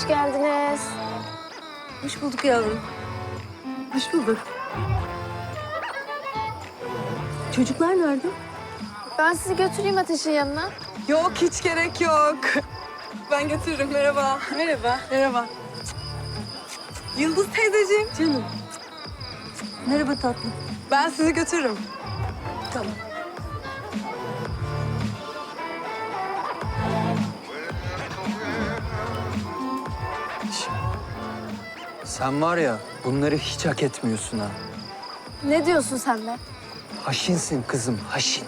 Hoş geldiniz. Hoş bulduk yavrum. Hoş bulduk. Çocuklar nerede? Ben sizi götüreyim Ateş'in yanına. Yok hiç gerek yok. Ben götürürüm. Merhaba. Merhaba. Merhaba. Yıldız teyzeciğim. Canım. Merhaba tatlım. Ben sizi götürürüm. Tamam. Sen var ya bunları hiç hak etmiyorsun ha. Ne diyorsun sen be? Haşinsin kızım, haşin.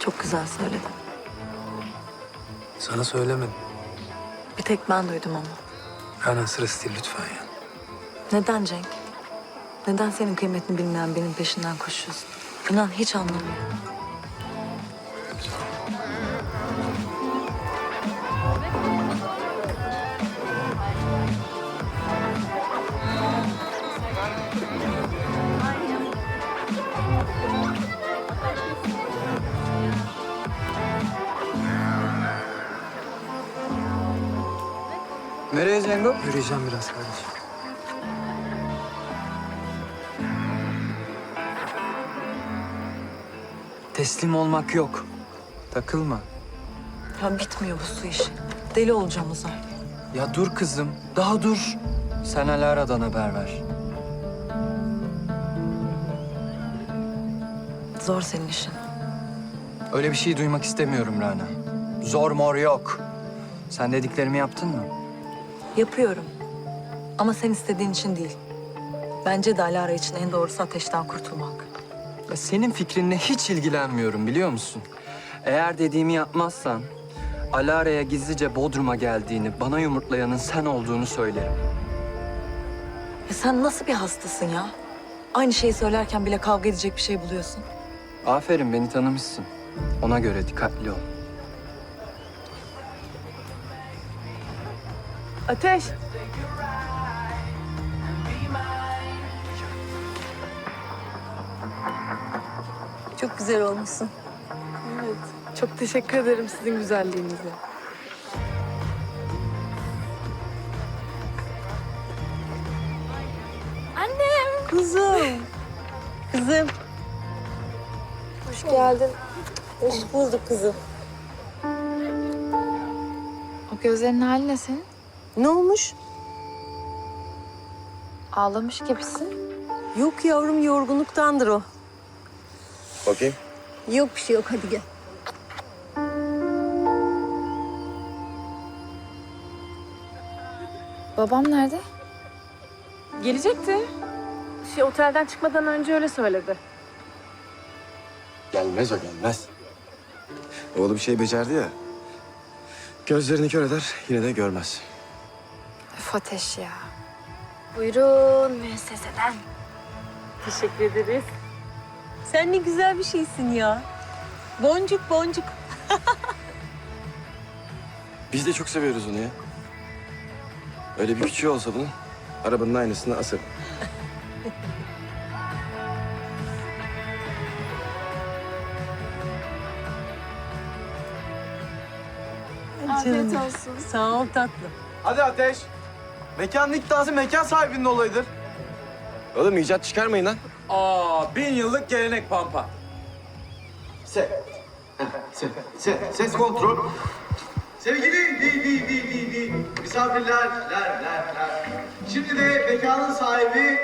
Çok güzel söyledin. Sana söylemedim. Bir tek ben duydum ama. Rana sırası değil lütfen ya. Neden Cenk? Neden senin kıymetini bilmeyen benim peşinden koşuyorsun? İnan hiç anlamıyorum. Nereye Cengo? Yürüyeceğim biraz kardeşim. Teslim olmak yok. Takılma. Ya bitmiyor bu su işi. Deli olacağım Uzay. Ya dur kızım, daha dur. Sen Alara'dan haber ver. Zor senin işin. Öyle bir şey duymak istemiyorum Rana. Zor mor yok. Sen dediklerimi yaptın mı? Yapıyorum. Ama sen istediğin için değil. Bence de Alara için en doğrusu ateşten kurtulmak. Ya senin fikrinle hiç ilgilenmiyorum biliyor musun? Eğer dediğimi yapmazsan Alara'ya gizlice Bodrum'a geldiğini, bana yumurtlayanın sen olduğunu söylerim. Ya sen nasıl bir hastasın ya? Aynı şeyi söylerken bile kavga edecek bir şey buluyorsun. Aferin beni tanımışsın. Ona göre dikkatli ol. Ateş. Güzel olmuşsun. Çok teşekkür ederim sizin güzelliğinize. Kuzum. Kızım. Hoş geldin. Hoş bulduk kızım. O gözlerin hali ne senin? Ne olmuş? Ağlamış gibisin. Yok yavrum yorgunluktandır o. Bakayım. Yok bir şey yok hadi gel. Babam nerede? Gelecekti. Şey otelden çıkmadan önce öyle söyledi. Gelmez o gelmez. Oğlu bir şey becerdi ya. Gözlerini kör eder yine de görmez. Öf Ateş ya. Buyurun müesseseden. Teşekkür ederiz. Sen ne güzel bir şeysin ya. Boncuk boncuk. Biz de çok seviyoruz onu ya. Öyle bir küçüğü olsa bunun arabanın aynısını asarım. Afiyet olsun. Sağ ol tatlım. Hadi Ateş. Mekanın iddiası mekan sahibinin olayıdır. Oğlum icat çıkarmayın lan. Aa, bin yıllık gelenek Pampa. Ses. Ses, ses, ses kontrol. Sevgili di, di, di, di, di. misafirler, ler, ler, ler. Şimdi de mekanın sahibi,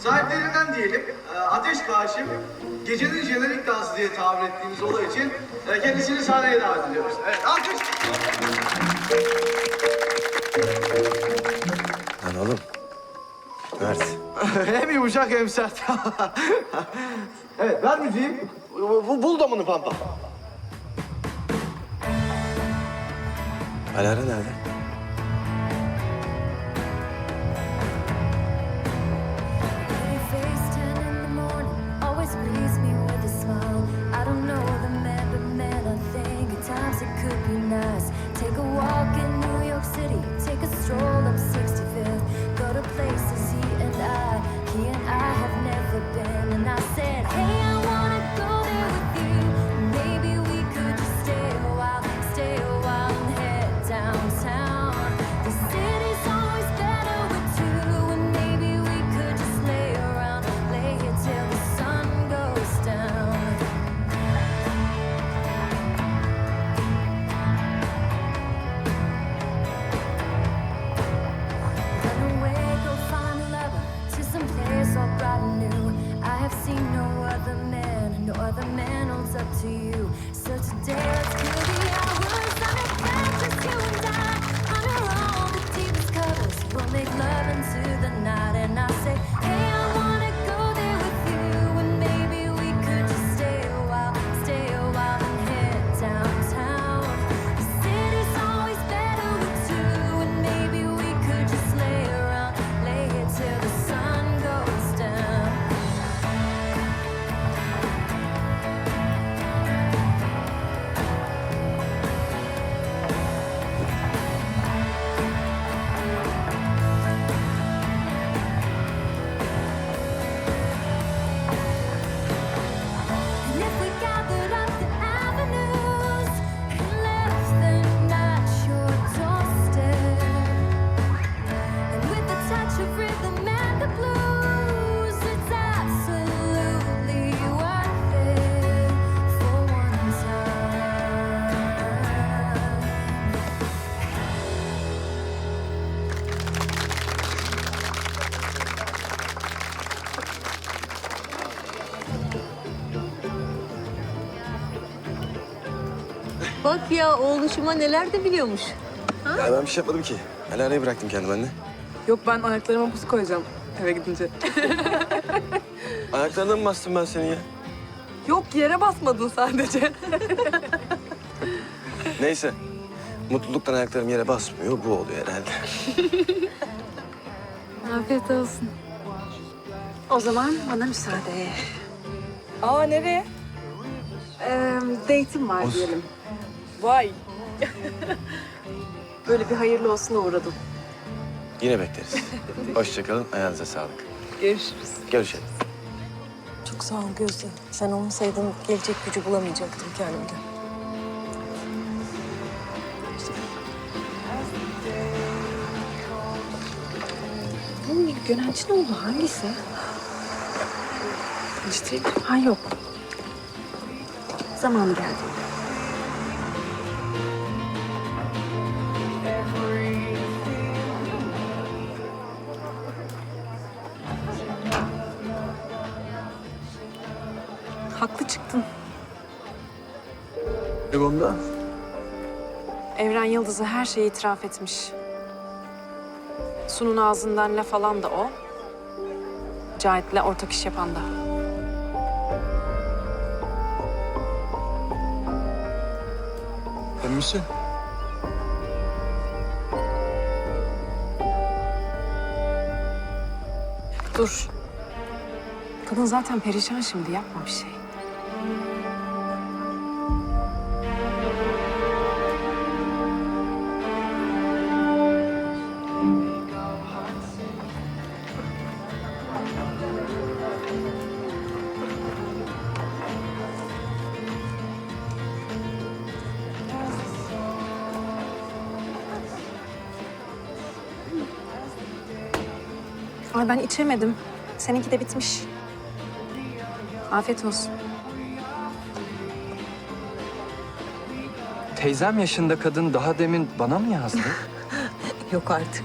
sahiplerinden diyelim, e, Ateş Kaşım, gecenin jenerik dansı diye tabir ettiğimiz olay için e, kendisini sahneye davet ediyoruz. Evet, alkış. Hem sert. evet, ver müziği. Bu- Bul damını Pampa. Alara nerede? Bak ya oğluşuma neler de biliyormuş. Ya ben bir şey yapmadım ki. Alara'yı bıraktım kendime anne. Yok ben ayaklarıma buz koyacağım eve gidince. Ayaklarına mı bastım ben seni ya? Yok yere basmadın sadece. Neyse. Mutluluktan ayaklarım yere basmıyor. Bu oluyor herhalde. Afiyet olsun. O zaman bana müsaade. Aa nereye? Ee, date'im var Olsun. diyelim. Vay. Böyle bir hayırlı olsuna uğradım. Yine bekleriz. Hoşçakalın. Ayağınıza sağlık. Görüşürüz. Görüşelim. Çok sağ ol Gözde. Sen olmasaydın gelecek gücü bulamayacaktım kendimde. Bu Gönenci ne oldu? Hangisi? Tanıştırayım. Ha yok. Zamanı geldi. Ne konuda? Evren Yıldız'a her şeyi itiraf etmiş. Sun'un ağzından laf alan da o. Cahit'le ortak iş yapan da. Emin misin? Dur. Kadın zaten perişan şimdi. Yapma bir şey. Ay ben içemedim. Seninki de bitmiş. Afiyet olsun. Teyzem yaşında kadın daha demin bana mı yazdı? Yok artık.